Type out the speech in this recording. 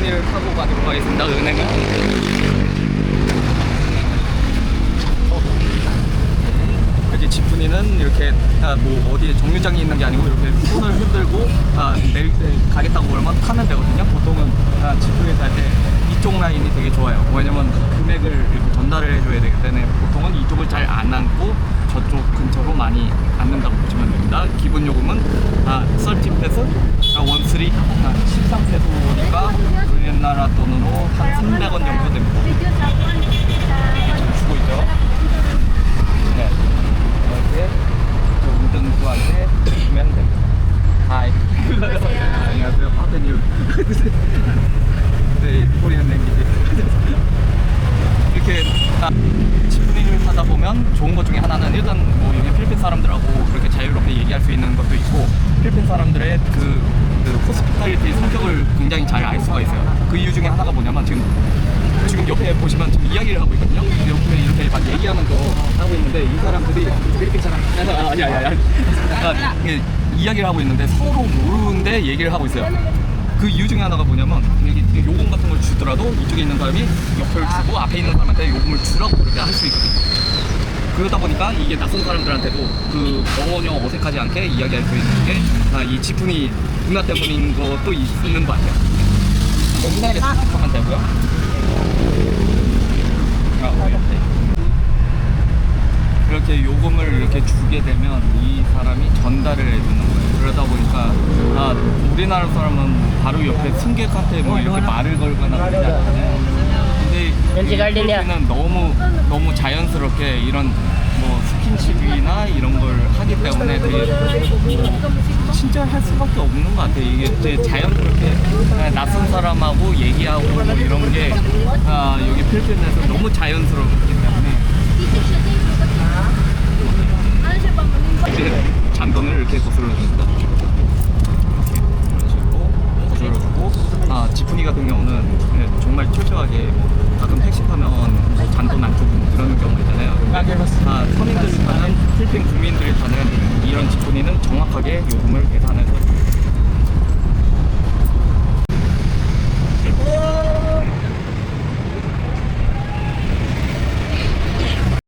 지프니를 타고 가도록 하겠습니다. 은행을. 이렇게 지프니는 이렇게 아, 뭐 어디에 정류장이 있는 게 아니고 이렇게 손을 흔들고 아, 내릴 때 가겠다고 그러면 타면 되거든요. 보통은 아, 지프니 탈때 이쪽 라인이 되게 좋아요. 왜냐면 금액을 이렇게 전달을 해줘야 되기 때문에 보통은 이쪽을 잘안 앉고 저쪽 근처로 많이 앉는다고 보시면 됩니다. 기본 요금은 아, 30페소, 아, 원쓰리 아, 13페소니까 우리나라 돈으로 한 300원 정도 됩니다. 이렇게 지금 주고 있죠. 네. 이렇게 저 운전수한테 주면 됩니다. 하이. 안녕하세요. 파트뉴. 네, 코리안 랭귀지. 이렇게 아, 지프니를 타다 보면 좋은 것 중에 하나는 일단 뭐 여기 필리핀 사람들하고 그렇게 자유롭게 얘기할 수 있는 것도 있고 필리핀 사람들의 그, 그 호스피탈리티 성격을 굉장히 잘 알 수가 있어요. 그 이유 중에 하나가 뭐냐면 지금 지금 옆에 보시면 지금 이야기를 하고 있거든요. 옆에 이렇게 막 얘기하면서 하고 있는데 이 사람들이 필리핀 사람 아, 아니 아니 아니 아, 이게 이야기를 하고 있는데 서로 모르는데 얘기를 하고 있어요. 그 이유 중에 하나가 뭐냐면 이게 요금 같은 걸 주더라도 이쪽에 있는 사람이 옆을 주고 앞에 있는 사람한테 요금을 주라고 그렇게 할 수 있거든요. 그러다 보니까 이게 낯선 사람들한테도 그 전혀 어색하지 않게 이야기할 수 있는 게 아, 이 지푼이 문화 때문인 것도 있는 것 같아요. 옛날에 생각하면 되고요. 아, 어, 옆에. 이렇게 요금을 이렇게 주게 되면 이 사람이 전달을 해주는 거예요. 그러다 보니까 아, 우리나라 사람은 바로 옆에 승객한테 뭐 이렇게 말을 걸거나 그러지 않잖아요. 근데 렌즈 갈리냐? 는 너무 너무 자연스럽게 이런 뭐 스킨십이나 이런 걸 하기 때문에 되게 뭐 친절할 수밖에 없는 것 같아요. 이게 되게 자연스럽게 그냥 낯선 사람하고 얘기하고 뭐 이런 게 아, 여기 필리핀에서 너무 자연스럽기 때문에 이제 잔돈을 이렇게 거슬러 줍니다. 이런 식으로 거슬러주고 아 지푸니 같은 경우는 네, 철저하게 뭐 가끔 택시 타면 뭐 잔돈 안 주고 그러는 경우 있잖아요. 아 서민들이 타는 필리핀 국민들이 타는 이런 지푸니는 정확하게 요금을 계산해서